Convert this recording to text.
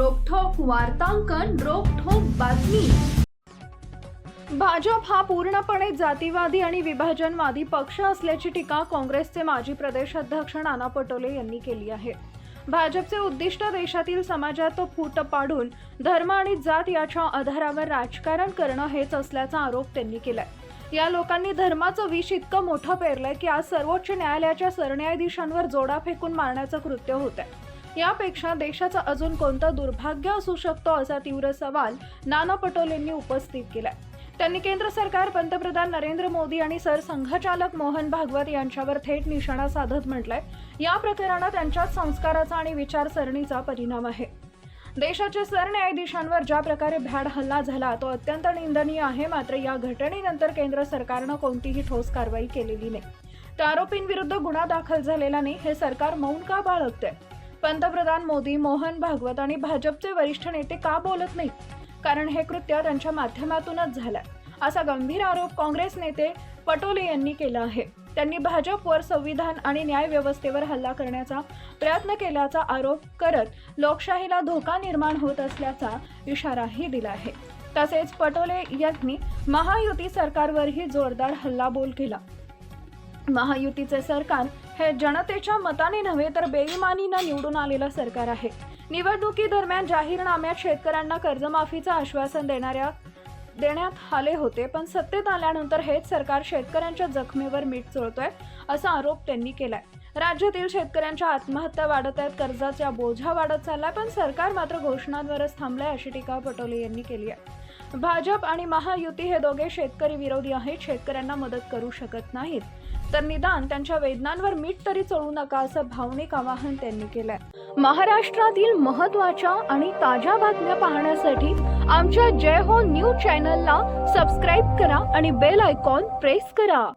वार्तांकन रोखोक बातमी. भाजप हा पूर्णपणे जातीवादी आणि विभाजनवादी पक्ष असल्याची टीका काँग्रेसचे माजी प्रदेश अध्यक्ष नाना पटोले यांनी केली आहे. भाजपचे उद्दिष्ट देशातील समाजात फूट पाडून धर्म आणि जात याच्या आधारावर राजकारण करणं हेच असल्याचा आरोप त्यांनी केलाय. या लोकांनी धर्माचं विष इतकं मोठं पेरलंय की आज सर्वोच्च न्यायालयाच्या सरन्यायाधीशांवर जोडा फेकून मारण्याचं कृत्य होत आहे यापेक्षा देशाचं अजून कोणतं दुर्भाग्य असू शकतो असा तीव्र सवाल नाना पटोलेंनी उपस्थित केलाय. त्यांनी केंद्र सरकार पंतप्रधान नरेंद्र मोदी आणि सरसंघचालक मोहन भागवत यांच्यावर थेट निशाणा साधत म्हटलंय. या प्रकरणात त्यांच्याच संस्काराचा आणि विचारसरणीचा परिणाम आहे. देशाच्या सरन्यायाधीशांवर ज्या प्रकारे भ्याड हल्ला झाला तो अत्यंत निंदनीय आहे. मात्र या घटनेनंतर केंद्र सरकारनं कोणतीही ठोस कारवाई केलेली नाही. त्या आरोपींविरुद्ध गुन्हा दाखल झालेला नाही हे सरकार मौन का बाळगते पंतप्रधान मोदी मोहन भागवत आणि भाजपचे वरिष्ठ नेते का बोलत नाही कारण हे कृत्य त्यांच्या माध्यमातूनच झालंय. असा गंभीर आरोप काँग्रेस नेते पटोले यांनी केला आहे. त्यांनी भाजपवर संविधान आणि न्याय व्यवस्थेवर हल्ला करण्याचा प्रयत्न केल्याचा आरोप करत लोकशाहीला धोका निर्माण होत असल्याचा इशाराही दिला आहे. तसेच पटोले यांनी महायुती सरकारवरही जोरदार हल्लाबोल केला. महायुतीचे सरकार हे जनतेच्या मताने नव्हे तर बेईमानीनं निवडून आलेलं सरकार आहे. निवडणुकीदरम्यान जाहीरनाम्यात शेतकऱ्यांना कर्जमाफीचं आश्वासन देणाऱ्या देण्यात आले होते पण सत्तेत आल्यानंतर हेच सरकार शेतकऱ्यांच्या जखमेवर मीठ चोळतोय असा आरोप त्यांनी केलाय. राज्यातील शेतकऱ्यांच्या आत्महत्या वाढत आहेत कर्जाचा बोझा वाढत चाललाय पण सरकार मात्र घोषणांवरच थांबलंय अशी टीका पटोले यांनी केली आहे. भाजप आणि महायुती हे दोघे शेतकरी विरोधी आहेत. शेतकऱ्यांना मदत करू शकत नाहीत. तर निदान त्यांच्या वेदनांवर मीठ तरी चढू नका असं भावनिक आवाहन त्यांनी केलंय. महाराष्ट्रातील महत्त्वाच्या आणि ताज्या बातम्या पाहण्यासाठी आमच्या जय हो न्यूज चॅनलला सबस्क्राईब करा आणि बेल आयकॉन प्रेस करा.